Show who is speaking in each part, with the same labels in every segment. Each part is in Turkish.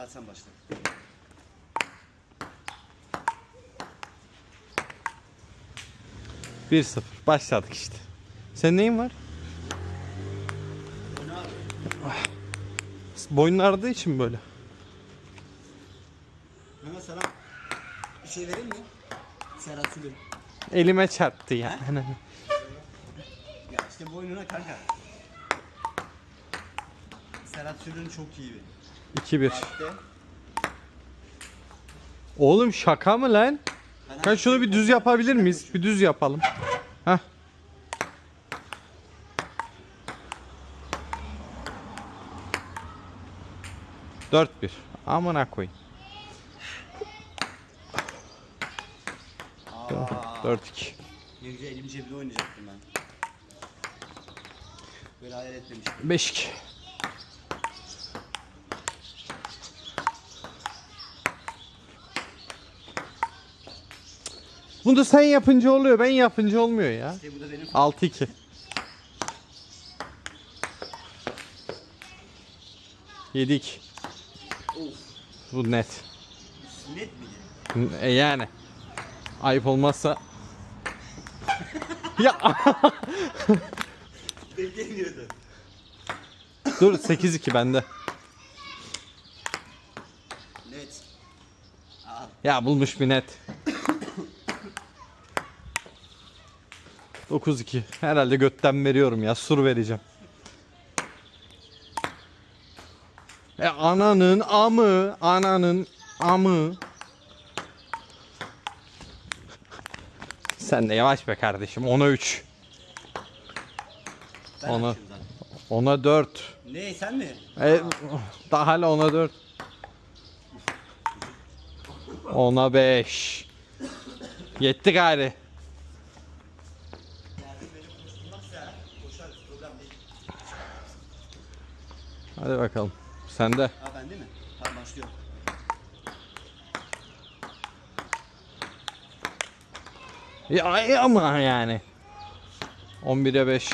Speaker 1: Hadi sen başla.
Speaker 2: Bir sıfır. Başladık işte. Senin neyin var?
Speaker 1: Abi?
Speaker 2: Boynun ağrıdığı için böyle.
Speaker 1: Mehmet sana bir şey vereyim mi? Serhat Sülün.
Speaker 2: Elime çarptı ya.
Speaker 1: Ya işte boynuna kanka. Serhat Sülün çok iyi bir.
Speaker 2: 2-1.
Speaker 1: Parkte.
Speaker 2: Oğlum şaka mı lan? Kan şunu bir düz yapabilir miyiz? Bir düz yapalım. Hah. Dört bir. Amına koyayım. Dört iki.
Speaker 1: ne güzel elim cebine oynayacaktım ben. Böyle hayal etmemiştim.
Speaker 2: Beş iki. Bunu sen yapınca oluyor, ben yapınca olmuyor ya.
Speaker 1: İşte bu da benim
Speaker 2: 6-2. Yedik.
Speaker 1: Of.
Speaker 2: Bu net.
Speaker 1: net miydi?
Speaker 2: E yani. Ayıp olmazsa. ya
Speaker 1: Beklemiyordu.
Speaker 2: dur 8-2 bende.
Speaker 1: Net. Al.
Speaker 2: Ya bulmuş bir net. 9-2. Herhalde götten veriyorum ya. Sur vereceğim. E ananın amı, ananın amı. Sen de yavaş be kardeşim. 10'a 3.
Speaker 1: Ben
Speaker 2: Ona-. 10'a 4.
Speaker 1: Ne sen mi?
Speaker 2: E, daha hala 10'a 4. 10'a 5. Yetti gari. Hadi bakalım. Sende.
Speaker 1: Ha ben değil mi? Tamam başlıyorum.
Speaker 2: Ya e, ama yani. 11'e 5.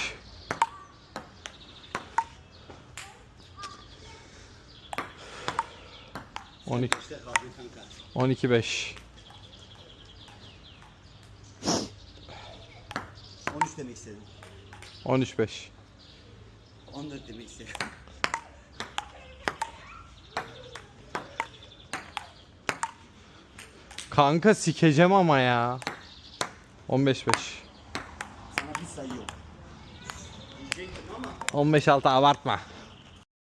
Speaker 2: On iki-
Speaker 1: kaldı kanka.
Speaker 2: 12 5.
Speaker 1: 13 demek istedim.
Speaker 2: 13 5.
Speaker 1: 14 demek istedim.
Speaker 2: Kanka sikeceğim ama ya. 15 5.
Speaker 1: Sana bir sayı yok. Diyecektim ama
Speaker 2: 15 6 abartma.